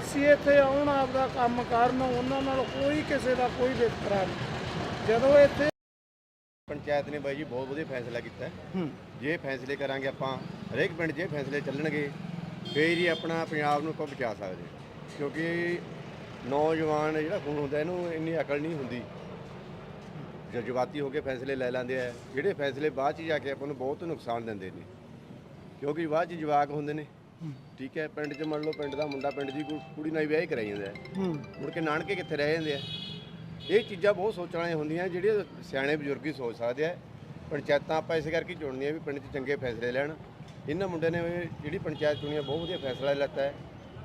ਪ੍ਰਵਾਸੀ ਇੱਥੇ ਆਉਣ ਆਪਦਾ ਕੰਮ ਕਰਨ ਉਹਨਾਂ ਨਾਲ ਕੋਈ ਕਿਸੇ ਦਾ ਕੋਈ ਵਿਤਕਰਾ ਨਹੀਂ। ਜਦੋਂ ਇੱਥੇ ਪੰਚਾਇਤ ਨੇ ਬਾਈ ਜੀ ਬਹੁਤ ਵਧੀਆ ਫੈਸਲਾ ਕੀਤਾ। ਜੇ ਫੈਸਲੇ ਕਰਾਂਗੇ ਆਪਾਂ ਹਰੇਕ ਪਿੰਡ 'ਚ ਇਹ ਫੈਸਲੇ ਚੱਲਣਗੇ ਫੇਰ ਹੀ ਆਪਣਾ ਪੰਜਾਬ ਨੂੰ ਆਪਾਂ ਬਚਾ ਸਕਦੇ। ਕਿਉਂਕਿ ਨੌਜਵਾਨ ਜਿਹੜਾ ਖੂਨ ਹੁੰਦਾ ਇਹਨੂੰ ਇੰਨੀ ਅਕਲ ਨਹੀਂ ਹੁੰਦੀ। ਜਜ਼ਬਾਤੀ ਹੋ ਕੇ ਫੈਸਲੇ ਲੈ ਲੈਂਦੇ ਆ ਜਿਹੜੇ ਫੈਸਲੇ ਬਾਅਦ 'ਚ ਜਾ ਕੇ ਆਪਾਂ ਨੂੰ ਬਹੁਤ ਨੁਕਸਾਨ ਦਿੰਦੇ ਨੇ। ਕਿਉਂਕਿ ਬਾਅਦ 'ਚ ਜਵਾਕ ਹੁੰਦੇ ਨੇ। ਠੀਕ ਹੈ ਪਿੰਡ 'ਚ ਮੰਨ ਲਓ ਪਿੰਡ ਦਾ ਮੁੰਡਾ ਪਿੰਡ ਦੀ ਕੁ- ਕੁੜੀ ਨਾਲ ਹੀ ਵਿਆਹ ਹੀ ਕਰਾਈ ਜਾਂਦਾ ਹੈ। ਮੁੜ ਕੇ ਨਾਨਕੇ ਕਿੱਥੇ ਰਹਿ ਜਾਂਦੇ ਆ? ਇਹ ਚੀਜ਼ਾਂ ਬਹੁਤ ਸੋਚਣ ਵਾਲੀਆਂ ਹੁੰਦੀਆਂ ਜਿਹੜੀਆਂ ਸਿਆਣੇ ਬਜ਼ੁਰਗ ਹੀ ਸੋਚ ਸਕਦੇ ਆ। ਪੰਚਾਇਤਾਂ ਆਪਾਂ ਇਸ ਕਰਕੇ ਚੁਣਨੀਆਂ ਵੀ ਪਿੰਡ 'ਚ ਚੰਗੇ ਫੈਸਲੇ ਲੈਣ। ਇਹਨਾਂ ਮੁੰਡਿਆਂ ਨੇ ਜਿਹੜੀ ਪੰਚਾਇਤ ਚੁਣੀ ਆ ਬਹੁਤ ਵਧੀਆ ਫੈਸਲਾ ਲੈਤਾ ਹੈ।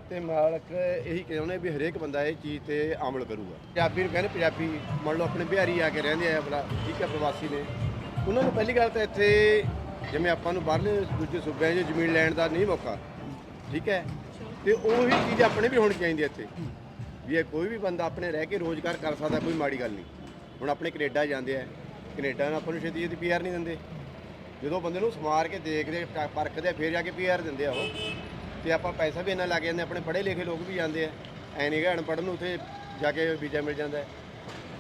ਤੇ ਮਾਲਕ ਇਹੀ ਕਹਿੰਦੇ ਵੀ ਹਰੇਕ ਬੰਦਾ ਇਹ ਚੀਜ਼ ਤੇ ਅਮਲ ਕਰੂਗਾ। ਪੰਜਾਬੀ ਨੂੰ ਕਹਿੰਦੇ ਪੰਜਾਬੀ ਮੰਨ ਲਓ ਆਪਣੇ ਬਿਹਾਰੀ ਆ ਕੇ ਰਹਿੰਦੇ ਆ ਆਪਣਾ ਠੀਕ ਹੈ ਪ੍ਰਵਾਸੀ ਨੇ। ਉਹਨਾਂ ਨੂੰ ਪਹਿਲੀ ਗੱਲ ਤਾਂ ਇੱਥੇ ਜਿਵੇਂ ਆਪਾਂ ਨੂੰ ਬਾਹਰਲੇ ਦੂਜੇ ਸੂਬਿਆਂ 'ਚ ਜ਼ਮੀਨ ਲੈਣ ਦਾ ਨਹੀਂ ਮੌਕਾ ਠੀਕ ਹੈ? ਤੇ ਉਹੀ ਚੀਜ਼ ਆਪਣੇ ਵੀ ਹੋਣੀ ਚਾਹੀਦੀ ਹੈ ਇੱਥੇ। ਵੀ ਇਹ ਕੋਈ ਵੀ ਬੰਦਾ ਆਪਣੇ ਰਹਿ ਕੇ ਰੋਜ਼ਗਾਰ ਕਰ ਸਕਦਾ ਕੋਈ ਮਾੜੀ ਗੱਲ ਨਹੀਂ। ਹੁਣ ਆਪਣੇ ਕੈਨੇਡਾ ਜਾਂਦੇ ਆ। ਕੈਨੇਡਾ ਨੂੰ ਆਪਾਂ ਨੂੰ ਛੇਤੀ ਛੇਤੀ ਪੀਆਰ ਨਹੀਂ ਦਿੰਦੇ। ਜਦੋਂ ਬੰਦੇ ਨੂੰ ਸਮਾਰ ਕੇ ਦੇਖਦੇ ਪਰਖਦੇ ਆ, ਫਿਰ ਜਾ ਕੇ ਪੀਆਰ ਦਿੰਦੇ ਆ ਉਹ। ਤੇ ਆਪਾਂ ਪੈਸਾ ਵੀ ਇੰਨਾ ਲੱਗ ਜਾਂਦੇ ਆਪਣੇ ਪੜ੍ਹੇ ਲਿਖੇ ਲੋਕ ਵੀ ਜਾਂਦੇ ਆ। ਐ ਨਹੀਂ ਅਨਪੜ੍ਹ ਨੂੰ ਉੱਥੇ ਜਾ ਕੇ ਵੀਜ਼ਾ ਮਿਲ ਜਾਂਦਾ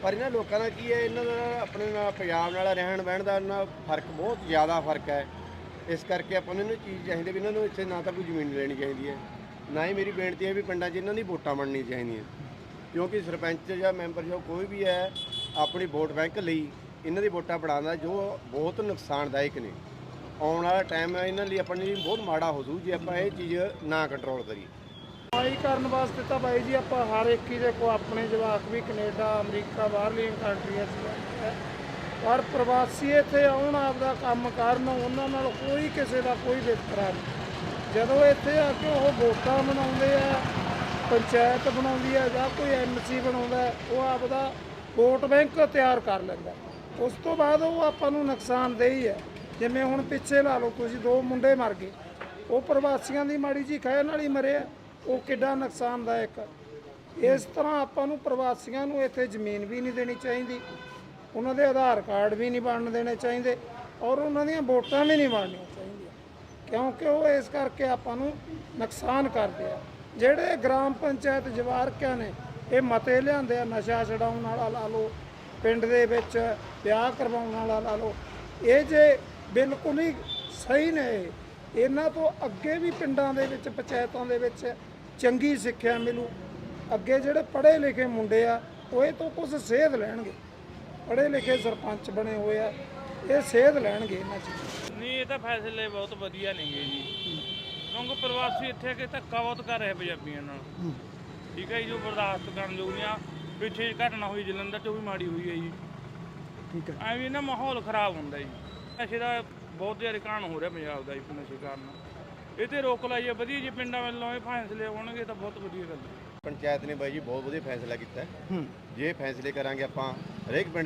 ਪਰ ਇਹਨਾਂ ਲੋਕਾਂ ਦਾ ਕੀ ਹੈ? ਇਹਨਾਂ ਦਾ ਆਪਣੇ ਨਾਲ ਪੰਜਾਬ ਨਾਲ ਰਹਿਣ ਬਹਿਣ ਦਾ ਇਹਨਾਂ ਫ਼ਰਕ ਬਹੁਤ ਜ਼ਿਆਦਾ ਫ਼ਰਕ ਹੈ। ਇਸ ਕਰਕੇ ਆਪਾਂ ਨੂੰ ਇਹਨਾਂ ਚੀਜ਼ ਚਾਹੀਦੀ ਵੀ ਇਹਨਾਂ ਨੂੰ ਇੱਥੇ ਨਾ ਤਾਂ ਕੋਈ ਜ਼ਮੀਨ ਲੈਣੀ ਚਾਹੀਦੀ ਹੈ, ਨਾ ਹੀ ਮੇਰੀ ਬੇਨਤੀ ਹੈ ਵੀ ਪਿੰਡਾਂ 'ਚ ਇਹਨਾਂ ਦੀ ਵੋਟਾਂ ਬਣਨੀ ਚਾਹੀਦੀਆਂ। ਕਿਉਂਕਿ ਸਰਪੰਚ ਜਾਂ ਮੈਂਬਰ ਜਾਂ ਕੋਈ ਵੀ ਹੈ, ਆਪਣੀ ਵੋਟ ਬੈਂਕ ਲਈ ਇਹਨਾਂ ਦੀ ਵੋਟਾਂ ਬਣਾਉਣਾ ਜੋ ਬਹੁਤ ਨੁਕਸਾਨਦਾਇਕ ਨੇ। ਆਉਣ ਵਾਲਾ ਟਾਈਮ ਇਹਨਾਂ ਲਈ ਆਪਣੇ ਲਈ ਬਹੁਤ ਮਾੜਾ ਹੋ ਜੂ ਜੇ ਆਪਾਂ ਇਹ ਚੀਜ਼ ਨਾ ਕੰਟਰੋਲ ਕਰੀਏ। ਕਮਾਈ ਕਰਨ ਵਾਸਤੇ ਤਾਂ ਬਾਈ ਜੀ ਆਪਾਂ ਹਰ ਇੱਕ ਹੀ ਦੇ ਕੋ ਆਪਣੇ ਜਵਾਕ ਵੀ ਕੈਨੇਡਾ, ਅਮਰੀਕਾ, ਬਾਹਰਲੀਆਂ ਕੰਟਰੀਆਂ 'ਚ। ਪਰ ਪ੍ਰਵਾਸੀ ਇੱਥੇ ਆਉਣ, ਆਪਦਾ ਕੰਮ ਕਰਨ, ਉਹਨਾਂ ਨਾਲ ਕੋਈ ਕਿਸੇ ਦਾ ਕੋਈ ਵਿਤਕਰਾ ਨਹੀਂ। ਜਦੋਂ ਇੱਥੇ ਆ ਕੇ ਉਹ ਵੋਟਾਂ ਬਣਾਉਂਦੇ ਆ, ਪੰਚਾਇਤ ਬਣਾਉਂਦੀ ਆ ਜਾਂ ਕੋਈ ਐਮਸੀ ਬਣਾਉਂਦਾ, ਉਹ ਆਪਦਾ ਵੋਟ ਬੈਂਕ ਤਿਆਰ ਕਰ ਲੈਂਦਾ। ਉਸ ਤੋਂ ਬਾਅਦ ਉਹ ਆਪਾਂ ਨੂੰ ਨੁਕਸਾਨਦੇਹੀ ਹੈ। ਜਿਵੇਂ ਹੁਣ ਪਿੱਛੇ ਲਾ ਲਓ, ਤੁਸੀਂ ਦੋ ਮੁੰਡੇ ਮਰ ਗਏ। ਉਹ ਪ੍ਰਵਾਸੀਆਂ ਦੀ ਮਾੜੀ ਜੀ ਖਹਿ ਨਾਲ ਹੀ ਮਰਿਆ ਉਹ ਕਿੱਡਾ ਨੁਕਸਾਨਦਾਇਕ ਇਸ ਤਰ੍ਹਾਂ ਆਪਾਂ ਨੂੰ ਪ੍ਰਵਾਸੀਆਂ ਨੂੰ ਇੱਥੇ ਜ਼ਮੀਨ ਵੀ ਨਹੀਂ ਦੇਣੀ ਚਾਹੀਦੀ। ਉਹਨਾਂ ਦੇ ਆਧਾਰ ਕਾਰਡ ਵੀ ਨਹੀਂ ਬਣਨ ਦੇਣੇ ਚਾਹੀਦੇ ਔਰ ਉਹਨਾਂ ਦੀਆਂ ਵੋਟਾਂ ਵੀ ਨਹੀਂ ਬਣਨੀਆਂ ਚਾਹੀਦੀਆਂ। ਕਿਉਂਕਿ ਉਹ ਇਸ ਕਰਕੇ ਆਪਾਂ ਨੂੰ ਨੁਕਸਾਨ ਕਰਦੇ ਆ। ਜਿਹੜੇ ਗ੍ਰਾਮ ਪੰਚਾਇਤ ਜਵਾਰਕਿਆਂ ਨੇ ਇਹ ਮਤੇ ਲਿਆਂਦੇ ਆ, ਨਸ਼ਾ ਛਡਾਉਣ ਵਾਲਾ ਲਾ ਲਓ, ਪਿੰਡ ਦੇ ਵਿੱਚ ਵਿਆਹ ਕਰਵਾਉਣ ਵਾਲਾ ਲਾ ਲਓ, ਇਹ ਜੇ ਬਿਲਕੁਲ ਹੀ ਸਹੀ ਨੇ ਇਹਨਾਂ ਤੋਂ ਅੱਗੇ ਵੀ ਪਿੰਡਾਂ ਦੇ ਵਿੱਚ, ਪੰਚਾਇਤਾਂ ਦੇ ਵਿੱਚ ਚੰਗੀ ਸਿੱਖਿਆ ਮਿਲੂ। ਅੱਗੇ ਜਿਹੜੇ ਪੜ੍ਹੇ ਲਿਖੇ ਮੁੰਡੇ ਆ, ਉਹ ਇਹ ਤੋਂ ਕੁਝ ਸੇਧ ਲੈਣਗੇ। ਪੜ੍ਹੇ ਲਿਖੇ ਸਰਪੰਚ ਬਣੇ ਹੋਏ ਆ ਇਹ ਸੇਧ ਲੈਣਗੇ ਇਹਨਾਂ ਚੀਜ਼ਾਂ ਨਹੀਂ ਇਹ ਤਾਂ ਫੈਸਲੇ ਬਹੁਤ ਵਧੀਆ ਨੇਗੇ ਜੀ। ਕਿਉਂਕਿ ਪ੍ਰਵਾਸੀ ਇੱਥੇ ਆ ਕੇ ਧੱਕਾ ਬਹੁਤ ਕਰ ਰਹੇ ਪੰਜਾਬੀਆਂ ਨਾਲ। ਠੀਕ ਹੈ ਜੀ ਜੋ ਬਰਦਾਸ਼ਤ ਕਰਨ ਯੋਗ ਨਹੀਂ ਆ ਪਿੱਛੇ ਘਟਨਾ ਹੋਈ ਜਲੰਧਰ ਚ ਉਹ ਵੀ ਮਾੜੀ ਹੋਈ ਹੈ ਜੀ। ਠੀਕ ਹੈ ਐਵੇਂ ਨਾ ਮਾਹੌਲ ਖਰਾਬ ਹੁੰਦਾ ਜੀ। ਨਸ਼ੇ ਦਾ ਬਹੁਤ ਜ਼ਿਆਦਾ ਕਾਰਨ ਹੋ ਰਿਹਾ ਪੰਜਾਬ ਦਾ ਜੀ ਨਸ਼ੇ ਕਾਰਨ। ਇਹ ਤੇ ਰੋਕ ਲਾਈਏ ਵਧੀਆ ਜੀ ਪਿੰਡਾਂ ਵੱਲੋਂ ਇਹ ਫੈਸਲੇ ਹੋਣਗੇ ਤਾਂ ਬਹੁਤ ਵਧੀਆ ਗੱਲ ਹੈ ਪੰਚਾਇਤ ਨੇ ਬਾਈ ਜੀ ਬਹੁਤ ਵਧੀਆ ਫੈਸਲਾ ਕੀਤਾ। ਹੈ। ਜੇ ਫੈਸਲੇ ਕਰਾਂਗੇ ਆਪਾਂ ਹਰੇਕ ਪਿੰਡ 'ਚ